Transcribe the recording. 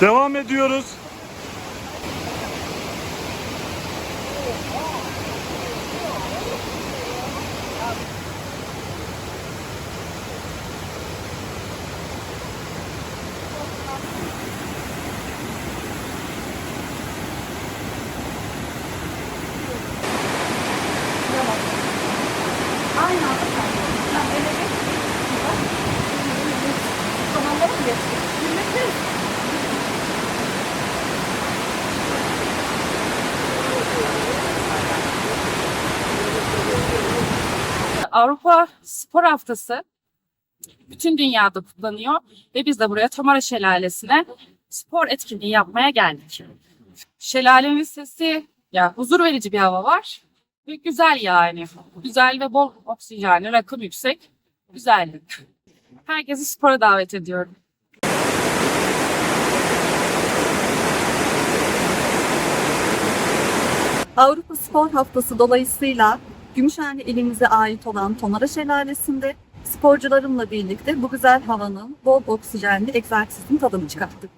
Devam ediyoruz. Avrupa Spor Haftası bütün dünyada kutlanıyor ve biz de buraya Tomara Şelalesi'ne spor etkinliği yapmaya geldik. Şelalenin sesi ya huzur verici bir hava var ve güzel yani. Güzel ve bol oksijenli, rakım yüksek. Güzellik. Herkesi spora davet ediyorum. Avrupa Spor Haftası dolayısıyla Gümüşhane ilimize ait olan Tomara Şelalesi'nde sporcularımla birlikte bu güzel havanın bol oksijenli egzersizin tadını çıkarttık.